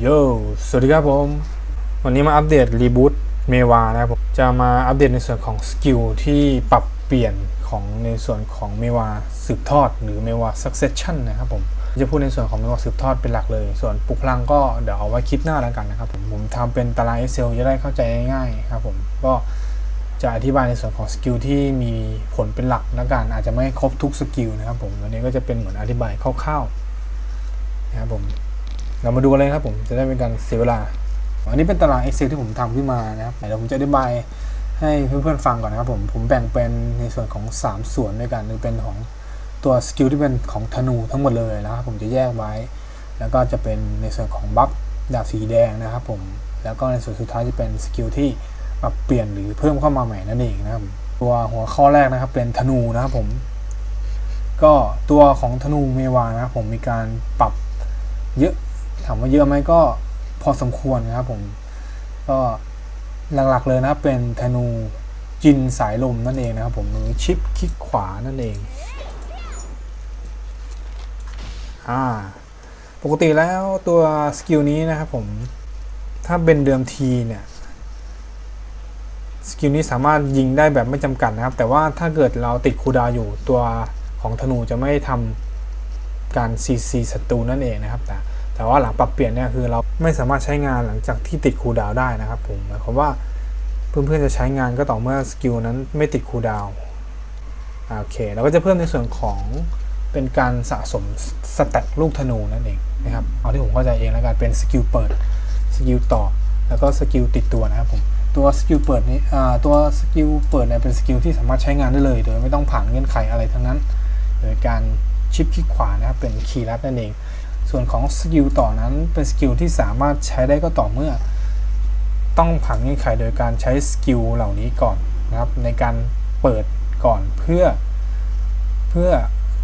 โย สวัสดีครับผม วันนี้มาอัปเดตรีบูตเมวานะครับผมจะมาอัปเดตในส่วนของสกิลที่ปรับเปลี่ยนของในส่วนของเมวาสืบทอด หรือเมวา succession นะครับผม จะพูดในส่วนของเมวาสืบทอดเป็นหลักเลย ส่วนปลุกพลังก็เดี๋ยวเอาไว้คลิปหน้าแล้วกันนะครับผม ผมทำเป็นตาราง Excel จะได้เข้าใจง่ายๆครับผม ก็จะอธิบายในส่วนของสกิลที่มีผลเป็นหลักแล้วกันอาจจะไม่ครบทุกสกิลนะครับผมวันนี้ก็จะเป็นเหมือนอธิบายคร่าวๆนะครับผม เรามาดูกันเลยครับผมจะได้เป็นการเสียเวลา อันนี้เป็นตาราง Excel ที่ผมทำขึ้นมานะครับเดี๋ยวผมจะอธิบายให้เพื่อนๆฟังก่อนนะครับผมผมแบ่งเป็นในส่วนของ 3 ส่วนด้วยกันคือเป็นของตัวสกิลที่เป็นของธนูทั้งหมดเลยนะครับผมจะแยกไว้ แล้วก็จะเป็นในส่วนของบัฟดาบสีแดงนะครับผมแล้วก็ในส่วนสุดท้ายจะเป็นสกิลที่ปรับเปลี่ยนหรือเพิ่มเข้ามาใหม่นั่นเองนะครับตัวหัวข้อแรกนะครับเป็นธนูนะครับผม ก็ตัวของธนูเมวานะครับผมมีการปรับเยอะ ถามว่าเยอะไหมก็พอสมควรนะครับผม ก็หลักๆเลยนะครับเป็นธนูจินสายลมนั่นเองนะครับผมหรือชิปคลิกขวานั่นเองอ่าปกติแล้วตัวสกิลนี้นะครับผม ถ้าเป็นเดิมทีเนี่ยสกิลนี้สามารถยิงได้แบบไม่จำกัดนะครับ แต่ว่าถ้าเกิดเราติดคูดาอยู่ตัวของธนูจะไม่ทำการ CC ศัตรูนั่นเองนะครับแต่ แต่ว่าหลังปรับเปลี่ยนเนี่ยคือเราไม่สามารถใช้งานหลังจากที่ติดคูลดาวได้นะครับผมหมายความว่าเพื่อนๆจะใช้งานก็ต่อเมื่อสกิลนั้นไม่ติดคูลดาวโอเคเราก็จะเพิ่มในส่วนของเป็นการสะสมสแต็กลูกธนูนั่นเองนะครับเอาที่ผมเข้าใจเองแล้วกันเป็นสกิลเปิดสกิลต่อแล้วก็สกิลติดตัวนะครับผมตัวสกิลเปิดนี้ตัวสกิลเปิดเนี่ยเป็นสกิลที่สามารถใช้งานได้เลย โดยไม่ต้องผ่านเงื่อนไขอะไรทั้งนั้น โดยการชิปคลิกขวานะครับเป็นคีย์ลัดนั่นเอง ส่วนของสกิลต่อนั้นเป็นสกิลที่สามารถใช้ได้ก็ต่อเมื่อ ต้องผ่านเงื่อนไขโดยการใช้สกิลเหล่านี้ก่อนนะครับ ในการเปิดก่อนเพื่อ เพื่อ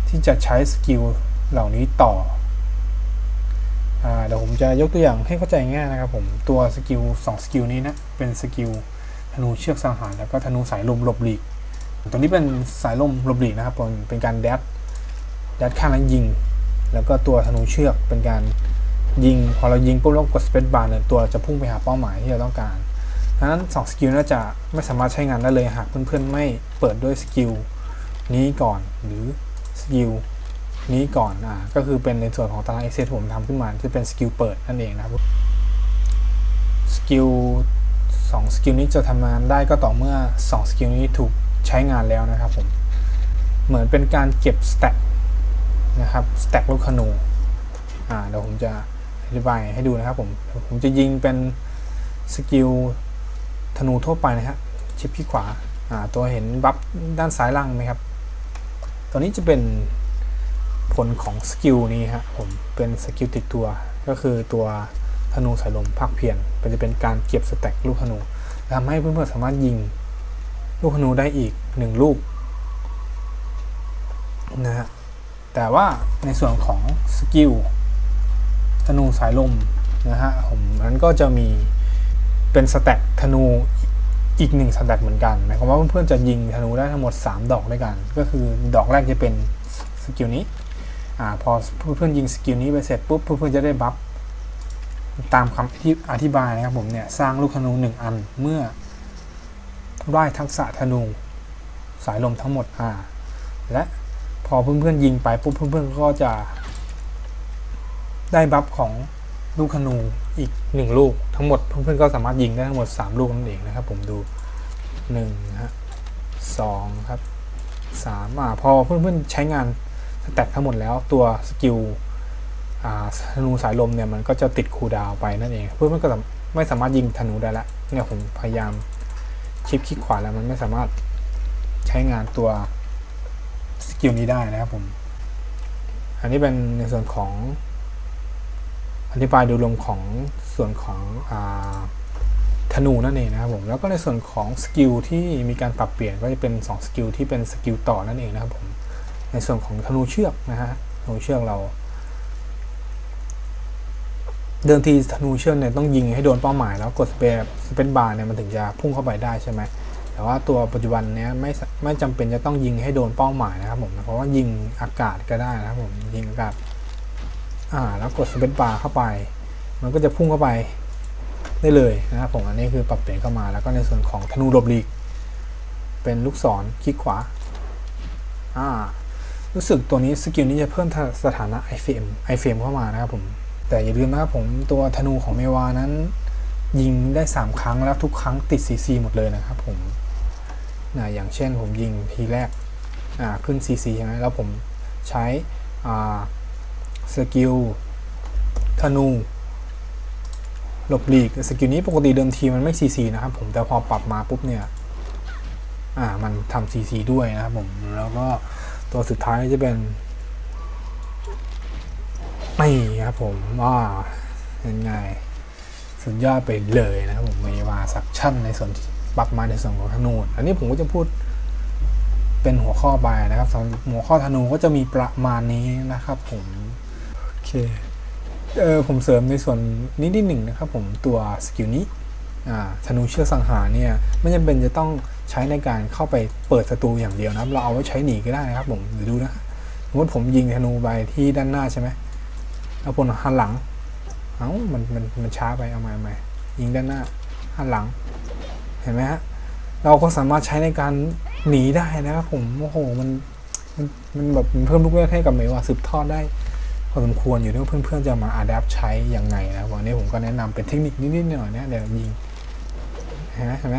ที่จะใช้สกิลเหล่านี้ต่ออเดี๋ยวผมจะยกตัวอย่างให้เข้าใจง่ายนะครับผมตัวสกิล2สกิลนี้นะเป็นสกิลธนูเชือกสังหารแล้วก็ธนูสายลมหลบหลีกตัวนี้เป็นสายลมหลบหลีกนะครับผมเป็นการแดดแดดข้างแล้วยิง แล้วก็ตัวธนูเชือกเป็นการยิง พอเรายิงปุ๊บเรากดสเปซบาร์เนี่ยตัวจะพุ่งไปหาเป้าหมายที่เราต้องการดังนั้น2สกิลน่าจะไม่สามารถใช้งานได้เลยหากเพื่อนๆไม่เปิดด้วยสกิลนี้ก่อนหรือสกิลนี้ก่อนอ่าก็คือเป็นในส่วนของตาราง Excel ที่ผมทำขึ้นมาที่เป็นสกิลเปิดนั่นเองนะครับสกิล2สกิลนี้จะทำงานได้ก็ต่อเมื่อ2สกิลนี้ถูกใช้งานแล้วนะครับผมเหมือนเป็นการเก็บสแต็ก นะครับสแต็กลูกขนูอ่าเดี๋ยวผมจะอธิบายให้ดูนะครับผมผมจะยิงเป็นสกิลธนูทั่วไปนะฮะชิปที่ขวาอ่าตัวเห็นบัฟด้านซ้ายล่างไหมครับ ตัวนี้จะเป็นผลของสกิลนี้ฮะผมเป็นสกิลติดตัวก็คือตัวธนูสายลมภาคเพียรเป็นจะเป็นการเก็บสแต็กลูกธนูทำให้เพื่อนๆสามารถยิงลูกธนูได้อีกหนึ่งลูกนะฮะ แต่ว่าในส่วนของสกิลธนูสายลมนะฮะผมนั้นก็จะมีเป็นสแต็กธนูอีกหนึ่งสแต็กเหมือนกันหมายความว่าเพื่อนๆจะยิงธนูได้ทั้งหมด 3 ดอกด้วยกัน ก็คือดอกแรกจะเป็นสกิลนี้อ่าพอเพื่อนๆยิงสกิลนี้ไปเสร็จปุ๊บเพื่อนๆจะได้บัฟตามคำที่อธิบายนะครับผมเนี่ยสร้างลูกธนู 1 อันเมื่อได้ทักษะธนูสายลมทั้งหมดอ่าและ พอเพื่อนๆยิงไปปุ๊บเพื่อนๆก็จะ ได้บัฟของลูกธนูอีกหนึ่งลูกทั้งหมดเพื่อนๆก็สามารถยิงได้ทั้งหมด3ลูกนั่นเองนะครับ ผมดู1ฮะสองครับ3อ่าพอเพื่อนๆใช้งานสแต็กทั้งหมดแล้วตัวสกิลธนูสายลมเนี่ยมันก็จะติดคูดาวไปนั่นเอง เพื่อนๆก็ไม่สามารถยิงธนูได้ละเนี่ยผมพยายามชิปคลิกขวาแล้วมันไม่สามารถใช้งานตัว สกิลนี้ได้นะครับผม อันนี้เป็นในส่วนของ อธิบายโดยรวมของส่วนของอธนูนั่นเองนะครับผมแล้วก็ในส่วนของสกิลที่มีการปรับเปลี่ยนก็จะเป็น2สกิลที่เป็นสกิลต่อนั่นเองนะครับผมในส่วนของธนูเชือกนะฮะธนูเชือกเรา เดิมทีธนูเชือกเนี่ยต้องยิงให้โดนเป้าหมายแล้วกดสเปซสเปซบาร์เนี่ยมันถึงจะพุ่งเข้าไปได้ใช่ไหม แต่ว่าตัวปัจจุบันเนี้ยไม่ไม่จำเป็นจะต้องยิงให้โดนเป้าหมายนะครับผมเพราะว่ายิงอากาศก็ได้นะครับผมยิงอากาศอ่าแล้วกดสเปซบาร์เข้าไป มันก็จะพุ่งเข้าไปได้เลยนะครับผมอันนี้คือปรับเปลี่ยนเข้ามาแล้วก็ในส่วนของธนูหลบลีก เป็นลูกศรคลิกขวาอ่ารู้สึกตัวนี้สกิลนี้จะเพิ่มสถานะ iframe iframe เข้ามานะครับผมแต่อย่าลืมนะครับผมตัวธนูของเมวานั้น ยิงได้ 3 ครั้งแล้วทุกครั้งติด CC หมดเลยนะครับผม นะอย่างเช่นผมยิงทีแรกขึ้น CC ใช่ไหมแล้วผมใช้สกิลธนูหลบหลีกสกิลนี้ปกติเดิมทีมันไม่ CC นะครับผมแต่พอปรับมาปุ๊บเนี่ยอ่ามันทำ CC ด้วยนะครับผมแล้วก็ตัวสุดท้ายจะเป็นไม่ครับผมว่าเป็นไงสุดยอดไปเลยนะครับผมมีมาสักชั่นในส่วนที่ ปรับมาในส่วนของธนูอันนี้ผมก็จะพูดเป็นหัวข้อไปนะครับสำหรับหัวข้อธนูก็จะมีประมาณนี้นะครับ ผมโอเคเออผมเสริมในส่วนนี้นิดหนึ่งนะครับ ผมตัวสกิลนี้ธนูเชือกสังหารเนี่ยไม่จำเป็นจะต้องใช้ในการเข้าไปเปิดศัตรูอย่างเดียวนะครับ เราเอาไว้ใช้หนีก็ได้นะครับ ผมเดี๋ยวดูนะสมมติผมยิงธนูไปที่ด้านหน้าใช่ไหมแล้วผมหันหลังเอ้ามันมันมันช้าไปเอาใหม่เอาใหม่ยิงด้านหน้าหันหลัง เห็นไหมฮะเราก็สามารถใช้ในการหนีได้นะครับผมโอ้โหมันมันมันแบบมันเพิ่มลูกเล่นให้กับเมว่าสืบทอดได้พอสมควรอยู่ที่ว่าเพื่อนๆจะมาอัดแอปใช้ยังไงนะวันนี้ผมก็แนะนำเป็นเทคนิคนิดๆหน่อยๆนี่ยเดี๋ยวยิงเห็นไหมเห็นไหม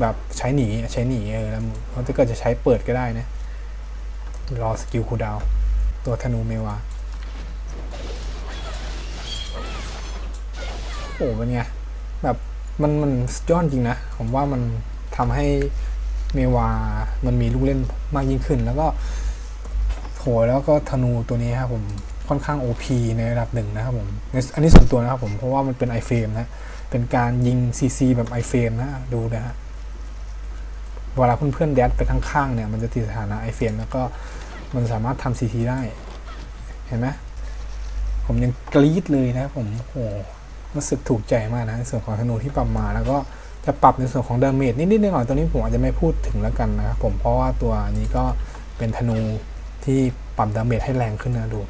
แบบใช้หนีใช้หนีเออแล้วเขาจะก็จะใช้เปิดก็ได้นะรอสกิลคูดาวตัวธนูเมวาโอ้เป็นไงแบบ มันมันยอดจริงนะ ผมว่ามันทำให้เมวา มันมีลูกเล่นมากยิ่งขึ้น แล้วก็โหแล้วก็ธนูตัวนี้ครับผมค่อนข้าง OP ในระดับหนึ่งนะครับผมในอันนี้ส่วนตัวนะครับผมเพราะว่ามันเป็น iFrame นะ เป็นการยิง CC แบบ iFrame นะ ดูนะฮะเวลาเพื่อนๆแดดไปทั้งข้างเนี่ย มันจะติดสถานะ iFrame แล้วก็มันสามารถทำ CC ได้ เห็นไหมผมยังกรี๊ดเลยนะผมโอ้ รู้สึกถูกใจมากนะในส่วนของธนูที่ปรับมา แล้วก็จะปรับในส่วนของเดาเมจนิดๆหน่อยๆตัวนี้ผมอาจจะไม่พูดถึงแล้วกันนะครับผมเพราะว่าตัวนี้ก็เป็นธนูที่ปรับดาเมจให้แรงขึ้นนะดู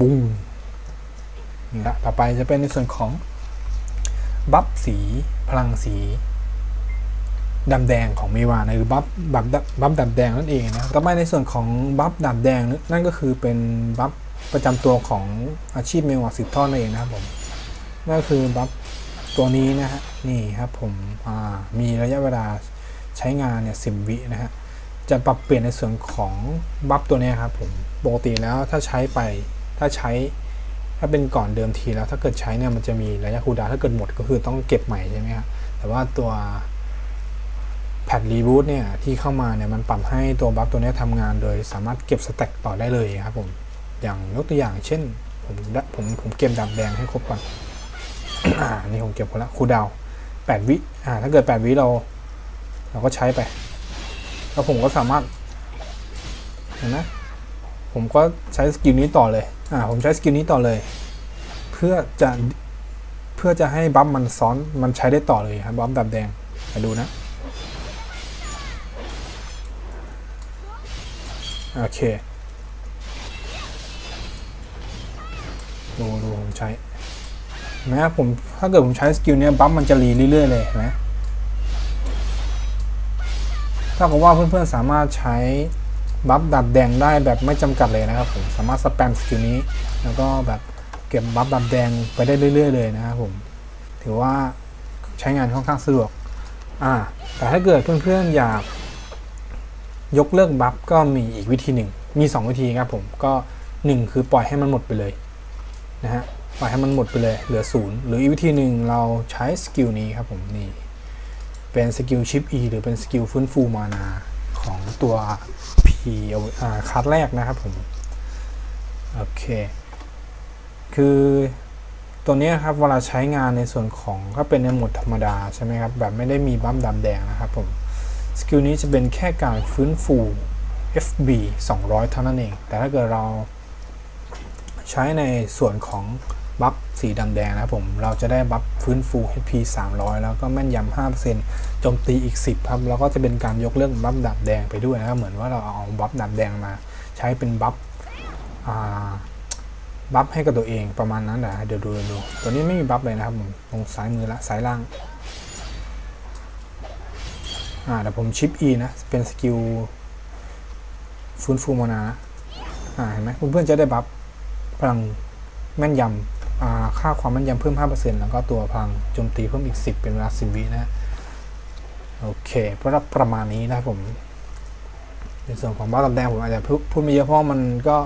บุ้งนี่ละต่อไปจะเป็นในส่วนของบัฟสีพลังสีดำแดงของเมวานะหรือบัฟบัฟบัฟดำแดงนั่นเองนะต่อไปในส่วนของบัฟดำแดงนั่นก็คือเป็นบัฟประจำตัวของอาชีพเมวาสืบทอดนั่นเองนะครับผม นั่นคือบัฟตัวนี้นะฮะนี่ครับผมมีระยะเวลาใช้งานเนี่ยสิบวินะฮะจะปรับเปลี่ยนในส่วนของบัฟตัวนี้ครับผมปกติแล้วถ้าใช้ไปถ้าใช้ถ้าเป็นก่อนเดิมทีแล้วถ้าเกิดใช้เนี่ยมันจะมีระยะคูดาถ้าเกิดหมดก็คือต้องเก็บใหม่ใช่ไหมครับแต่ว่าตัวแพดรีบูตเนี่ยที่เข้ามาเนี่ยมันปรับให้ตัวบัฟตัวนี้ทำงานโดยสามารถเก็บสแต็กต่อได้เลยครับผมอย่างยกตัวอย่างเช่นผมผมผมเก็บดำแดงให้ครบก่อน อ่า นี่ผมเก็บหมดล้วคูดาวแปดวิ อ่า ถ้าเกิดแปดวิเรา เราก็ใช้ไป แล้วผมก็สามารถ เห็นไหมผมก็ใช้สกิลนี้ต่อเลย อ่า ผมใช้สกิลนี้ต่อเลย เพื่อจะ เพื่อจะให้บัฟมันซ้อน มันใช้ได้ต่อเลยครับบัฟดำแดงมาดูนะ โอเค ดูดูผมใช้ นะผมถ้าเกิดผมใช้สกิลเนี้ยบัฟมันจะรีเรื่อยๆเลยเห็นะถ้ากับว่าเพื่อนๆสามารถใช้บัฟดับแดงได้แบบไม่จำกัดเลยนะครับผมสามารถสแปมสกิลนี้ แล้วก็แบบเก็บบัฟดับแดงไปได้เรื่อย ๆ เลยนะครับผมถือว่าใช้งานค่อนข้างสะดวกอ่าแต่ถ้าเกิดเพื่อนๆอยากยกเลิกบัฟก็มีอีกวิธีหนึ่งมี 2 วิธีครับผมก็ 1 คือปล่อยให้มันหมดไปเลยนะฮะ ปล่อยให้มันหมดไปเลย เหลือศูนย์หรืออีกวิธีหนึ่งเราใช้สกิลนี้ครับผมนี่ เป็นสกิลชิป E หรือเป็นสกิลฟื้นฟูมานาของตัว P อ่าคัดแรกนะครับผม โอเค คือตัวนี้ครับเวลาใช้งานในส่วนของก็เป็นในหมดธรรมดาใช่ไหมครับ แบบไม่ได้มีบัมดำแดงนะครับผม สกิลนี้จะเป็นแค่การฟื้นฟู FB 200 เท่านั้นเอง แต่ถ้าเกิดเราใช้ในส่วนของ บัฟสีดำแดงนะครับผม เราจะได้บัฟฟื้นฟู HP 300 แล้วก็แม่นยำ5%โจมตีอีก 10 ครับ แล้วก็จะเป็นการยกเลิกบัฟดับแดงไปด้วยนะครับ เหมือนว่าเราเอาบัฟดับแดงมา ใช้เป็นบัฟบัฟให้กับตัวเองประมาณนั้นแหละเดี๋ยวดูเดี๋ยวดู ตัวนี้ไม่มีบัฟเลยนะครับผมตรงซ้ายมือละซ้ายล่าง อ่าเดี๋ยวผมชิป E นะ เป็นสกิลฟื้นฟูมานานะอ่าเห็นไหมเพื่อนๆจะได้บัฟพลังแม่นยำ ค่าความแม่นยำเพิ่ม 5%แล้วก็ตัวพลังโจมตีเพิ่มอีก 10 เป็นเวลา 10 วินะ โอเคเพราะประมาณนี้นะครับผม ในส่วนของบ้าตับแดงผมอาจจะพูดไม่เยอะเพราะมันก็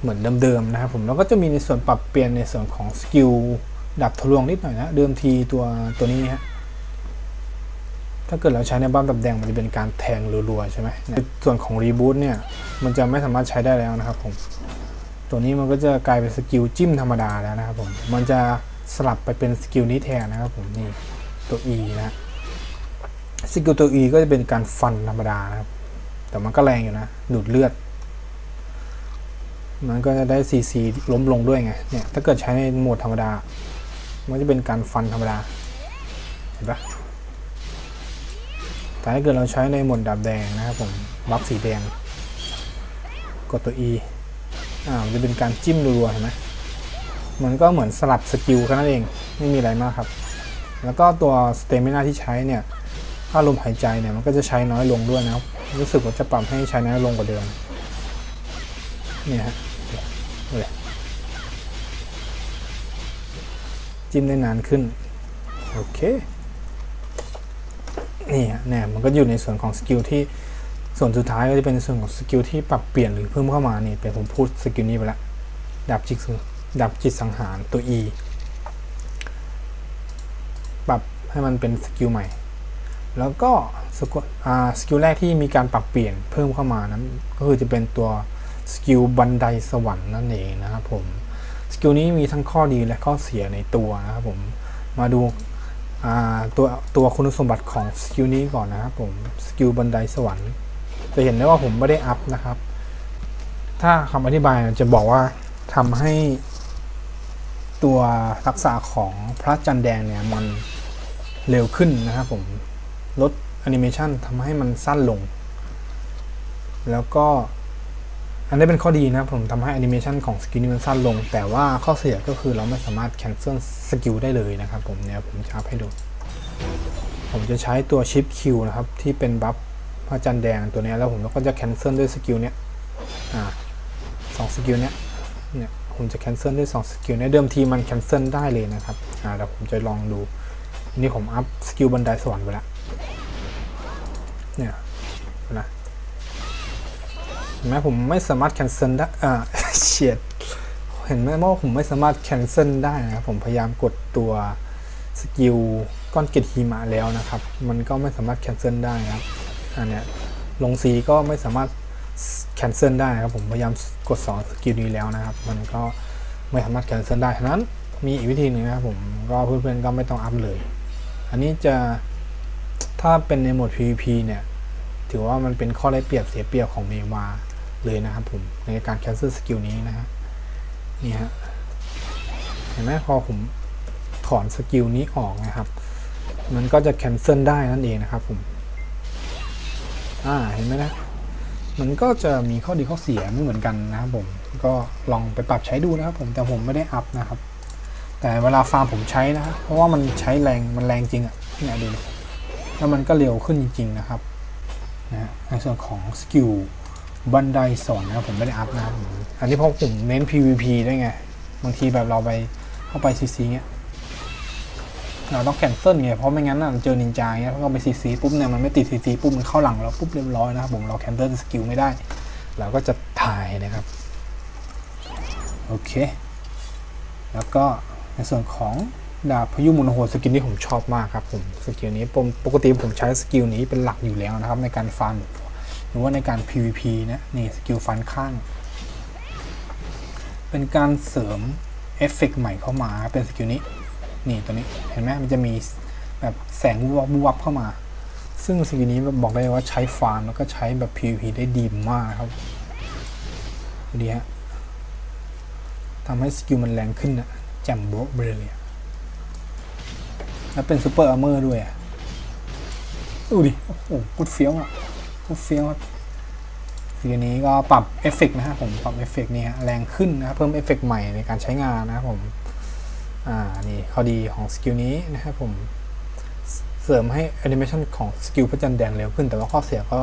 เหมือนเดิมๆนะครับผม แล้วก็จะมีในส่วนปรับเปลี่ยนในส่วนของสกิลดับทะลวงนิดหน่อยนะ เดิมทีตัวตัวนี้ฮะถ้าเกิดเราใช้ในบ้ามตับแดงมันจะเป็นการแทงรัวๆใช่ไหมในส่วนของรีบูตเนี่ย มันจะไม่สามารถใช้ได้แล้วนะครับผม ตัวนี้มันก็จะกลายเป็นสกิลจิ้มธรรมดาแล้วนะครับผมมันจะสลับไปเป็นสกิลนี้แทนนะครับผมนี่ตัว E นะสกิลตัว E ก็จะเป็นการฟันธรรมดานะครับ แต่มันก็แรงอยู่นะ ดูดเลือด มันก็จะได้ CC ล้มลงด้วยไง เนี่ย ถ้าเกิดใช้ในโหมดธรรมดา มันจะเป็นการฟันธรรมดา เห็นปะแต่ถ้าเกิดเราใช้ในโหมดดาบแดงนะครับผม บัฟสีแดง กดตัว E อ่ามันจะเป็นการจิ้มรัวๆเห็นไหมมันก็เหมือนสลับสกิลแค่นั้นเองไม่มีอะไรมากครับ แล้วก็ตัวสเตมินาที่ใช้เนี่ยถ้าลมหายใจเนี่ยมันก็จะใช้น้อยลงด้วยนะครับรู้สึกว่าจะปรับให้ใช้น้อยลงกว่าเดิมเนี่ยฮะเลยจิ้มได้นานขึ้น โอเคนี่ฮะเนี่ยมันก็อยู่ในส่วนของสกิลที่ ส่วนสุดท้ายก็จะเป็นส่วนของสกิลที่ปรับเปลี่ยนหรือเพิ่มเข้ามานี่เป็นผมพูดสกิลนี้ไปแล้วดับจิตดับจิตสังหารตัว E ปรับให้มันเป็นสกิลใหม่ แล้วก็สกิลอ่าสกิลแรกที่มีการปรับเปลี่ยนเพิ่มเข้ามานั้นก็คือจะเป็นตัวสกิลบันไดสวรรค์นั่นเองนะครับผมสกิลนี้มีทั้งข้อดีและข้อเสียในตัวนะครับผมมาดูอ่าตัวตัวคุณสมบัติของสกิลนี้ก่อนนะครับผมสกิลบันไดสวรรค์ จะเห็นได้ว่าผมไม่ได้อัพนะครับ ถ้าคำอธิบายจะบอกว่าทำให้ตัวทักษะของพระจันแดงเนี่ยมันเร็วขึ้นนะครับผมลดแอนิเมชันทำให้มันสั้นลง แล้วก็อันนี้เป็นข้อดีนะผมทำให้แอนิเมชันของสกิลนี้มันสั้นลง แต่ว่าข้อเสียก็คือเราไม่สามารถแคนเซิลสกิลได้เลยนะครับผมเนี่ยผมจะอัพให้ดู ผมจะใช้ตัวชิปคิวนะครับ ที่เป็นบัฟ พระจันทร์แดงตัวนี้แล้วผมก็จะแคนเซิลด้วยสกิลเนี้ยอ่าสองสกิลเนี้ยเนี่ยผมจะแคนเซิลด้วยสองสกิลเนี้ยเดิมทีมันแคนเซิลได้เลยนะครับอ่าเดี๋ยวผมจะลองดูนนี้ผมอัพสกิลบันไดสวรรค์ไปแล้วเนี่ยนะเห็นไหมผมไม่สามารถ cancel ได้อ่าเฉียดเห็นไหมว่าผมไม่สามารถ cancel ได้นะครับผมพยายามกดตัวสกิลก้อนเกล็ดหิมะแล้วนะครับ มันก็ไม่สามารถ cancel ได้นะครับ อันเนี้ยลงสีก็ไม่สามารถ cancel ได้ครับผมพยายามกด2สกิลนี้แล้วนะครับ มันก็ไม่สามารถ cancel ได้ฉะนั้นมีอีกวิธีหนึ่งนะครับผมก็เพื่อนๆก็ไม่ต้องอัพเลย อันนี้จะถ้าเป็นในโหมด PVP เนี่ย ถือว่ามันเป็นข้อได้เปรียบเสียเปรียบของเมวาเลยนะครับผมในการ cancel สกิลนี้นะฮะนี่ฮะเห็นไหมพอผมถอนสกิลนี้ออกนะครับ มันก็จะ cancel ได้นั่นเองนะครับผม อ่าเห็นไหมนะ มันก็จะมีข้อดีข้อเสียไม่เหมือนกันนะครับผม ก็ลองไปปรับใช้ดูนะครับผม แต่ผมไม่ได้อัพนะครับ แต่เวลาฟาร์มผมใช้นะครับ เพราะว่ามันใช้แรง มันแรงจริงอะ่ะเนี่ยดูแล้วมันก็เร็วขึ้นจริง ๆ นะครับนะในส่วนของสกิลบันไดสอนนะครับผมไม่ได้อัพนะครับผมอันนี้เพราะผมเน้น PVP ด้วยไง บางทีแบบเราไปเข้าไป CC เงี้ย เราต้องแคนเซิลไงเพราะไม่งั้นน่ะเจอนินจาเงี้ยเราไป CC ปุ๊บเนี่ยมันไม่ติด CC ปุ๊บมันเข้าหลังเราปุ๊บเรียบร้อยนะครับผมเราแคนเซิลสกิลไม่ได้ เราก็จะถ่ายนะครับ โอเค แล้วก็ในส่วนของดาบพายุมุนโหดสกิลนี้ผมชอบมากครับผมสกิลนี้ผมปกติผมใช้สกิลนี้เป็นหลักอยู่แล้วนะครับ ในการฟันหรือว่าในการ PVP นะนี่สกิลฟันข้าง เป็นการเสริมเอฟเฟกต์ใหม่เข้ามาเป็นสกิลนี้ นี่ตัวนี้เห็นไหมมันจะมีแบบแสงวูบวับวับเข้ามา ซึ่งสกิลนี้บอกได้เลยว่าใช้ฟาร์มแล้วก็ใช้แบบ PVP ได้ดีมากครับดูดีฮะทำให้สกิลมันแรงขึ้นนะแจ่มโบ๊ะไปเลยอะแล้วเป็นซูเปอร์อาร์เมอร์ด้วยอะดูดิ โอ้โหกุดเฟี้ยวอะกุดเฟี้ยวครับสกิลนี้ก็ปรับเอฟเฟกต์นะครับผมปรับเอฟเฟกต์นี่ฮะแรงขึ้นนะเพิ่มเอฟเฟกต์ใหม่ในการใช้งานนะครับผม อ่านี่ข้อดีของสกิลนี้นะครับผมเสริมให้แอนิเมชันของสกิลพระจันทร์แดงเร็วขึ้น แต่ว่าข้อเสียก็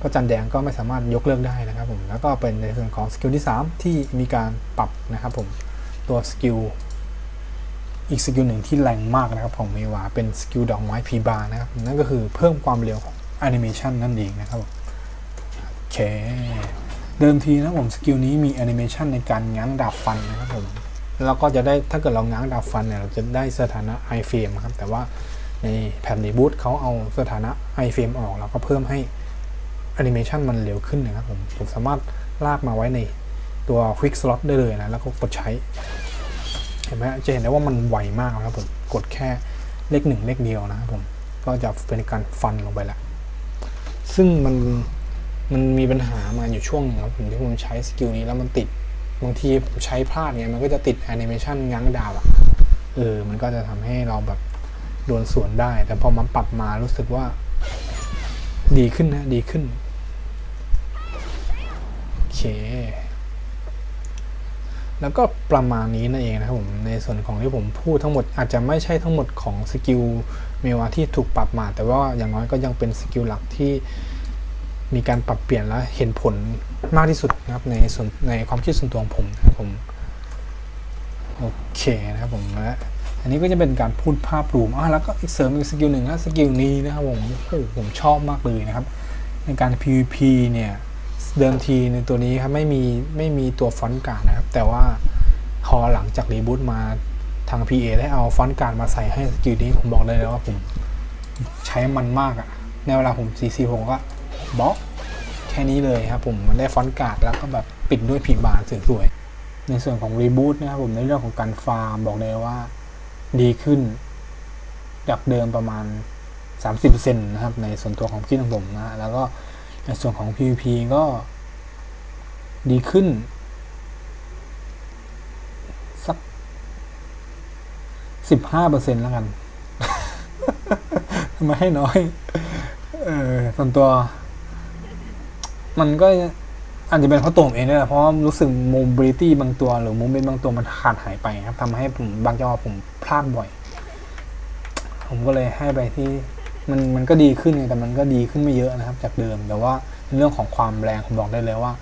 พระจันทร์แดงก็ไม่สามารถยกเลิกได้นะครับผมแล้วก็เป็นในส่วนของสกิลที่ 3 ที่มีการปรับนะครับผมตัวสกิลอีกสกิลหนึ่งที่แรงมากนะครับผมมีว่าเป็นสกิลดอกไม้พีบาร์นะครับนั่นก็คือเพิ่มความเร็วของแอนิเมชันนั่นเองนะครับผมโอเคเดิมทีนะผมสกิลนี้มีแอนิเมชันในการง้างดาบฟันนะครับผม แล้วก็จะได้ถ้าเกิดเราง้างดาบฟันเนี่ยเราจะได้สถานะไอเฟรมครับแต่ว่าในแผ่นรีบูตเขาเอาสถานะไอเฟรมออก แล้วก็เพิ่มให้แอนิเมชันมันเร็วขึ้นนะครับผมผมสามารถลากมาไว้ในตัว Quick Slot ได้เลยนะ แล้วก็กดใช้ เห็นไหมจะเห็นได้ว่ามันไวมากนะครับผมกดแค่เลขหนึ่งเลขเดียวนะครับผมก็จะเป็นการฟันลงไปแล้วซึ่งมันมันมีปัญหามาอยู่ช่วงหนึงครับผมที่ผมใช้สกิลนี้แล้วมันติด บางทีผมใช้พลาดเนี่ยมันก็จะติดแอนิเมชันง้างดาวอะเออ มันก็จะทำให้เราแบบโดนสวนได้ แต่พอมันปรับมารู้สึกว่า ดีขึ้นนะ ดีขึ้น โอเค แล้วก็ประมาณนี้นั่นเองนะครับผม ในส่วนของที่ผมพูดทั้งหมดอาจจะไม่ใช่ทั้งหมดของสกิลเมวาที่ถูกปรับมา แต่ว่าอย่างน้อยก็ยังเป็นสกิลหลักที่ มีการปรับเปลี่ยนและเห็นผลมากที่สุดนะครับในส่วนในความคิดส่วนตัวของผมนะครับผมโอเคนะครับผมและอันนี้ก็จะเป็นการพูดภาพรวมอะแล้วก็อีกเสริมอีกสกิลหนึ่งนะสกิลนี้นะครับผมโอ้ผมชอบมากเลยนะครับ ในการ PVP เนี่ยเดิมทีในตัวนี้ครับไม่มีไม่มีตัวฟอนต์การ์ดนะครับ แต่ว่าพอหลังจากรีบูตมาทาง PA ได้เอาฟอนต์การ์ดมาใส่ให้สกิลนี้ผมบอกเลยนะว่าผมใช้มันมากอะในเวลาผม CC ผมก็ บล็อกแค่นี้เลยครับผมมันได้ฟอนต์การ์ดแล้วก็แบบปิดด้วยผีบานสวยๆในส่วนของรีบูตนะครับผมในเรื่องของการฟาร์มบอกเลยว่าดีขึ้น จากเดิมประมาณ 30%นะครับ ในส่วนตัวของคิดของผมนะ แล้วก็ในส่วนของ PVP ก็ดีขึ้นสัก15%แล้วกันทำไมให้น้อย เออส่วนตัว มันก็อาจจะเป็นเพราะตัวผมเองด้วยแหละเพราะรู้สึก mobility บางตัวหรือ movement บางตัวมันขาดหายไปครับทำให้ผมบางจังหวะผมพลาดบ่อย ผมก็เลยให้ไปที่มันมันก็ดีขึ้นไงแต่มันก็ดีขึ้นไม่เยอะนะครับ จากเดิมแต่ว่าในเรื่องของความแรงผมบอกได้เลยว่า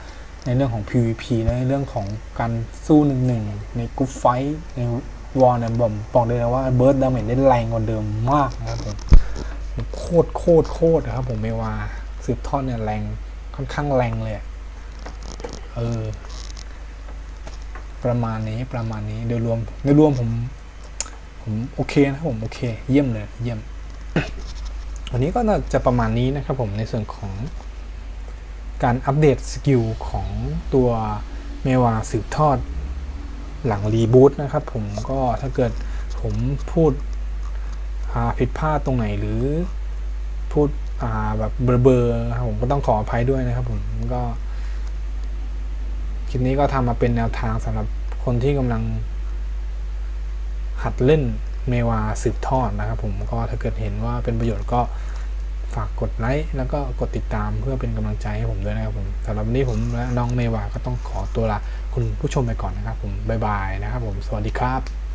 ในเรื่องของ PVP ในเรื่องของการสู้หนึ่งหนึ่งในกรุ๊ปไฟท์ในวอร์เนี่ยผมบอกได้เลยว่าเบิร์ดดาเมจได้แรงกว่าเดิมมากนะครับผมโคตรโคตรโคตรนะครับผมไม่ว่าสืบทอดเนี่ยแรง ค่อนข้างแรงเลย เออ ประมาณนี้ประมาณนี้โดยรวมโดยรวมผม ผมโอเคนะผมโอเค เยี่ยมเลย เยี่ยม วันนี้ก็น่าจะประมาณนี้นะครับผมในส่วนของการอัปเดตสกิลของตัวเมวาสืบทอดหลังรีบูตนะครับผมก็ถ้าเกิดผมพูดผิดพลาดตรงไหนหรือพูด แบบเบลอๆนะครับผมก็ต้องขออภัยด้วยนะครับผมก็คลิปนี้ก็ทำมาเป็นแนวทางสำหรับคนที่กำลัง หัดเล่นเมวาสืบทอดนะครับผมก็ถ้าเกิดเห็นว่าเป็นประโยชน์ก็ฝากกดไลค์แล้วก็กดติดตามเพื่อเป็นกำลังใจให้ผมด้วยนะครับผมสำหรับวันนี้ผมและน้องเมวาก็ต้องขอตัวลาคุณผู้ชมไปก่อนนะครับผมบ๊ายบายนะครับผมสวัสดีครับ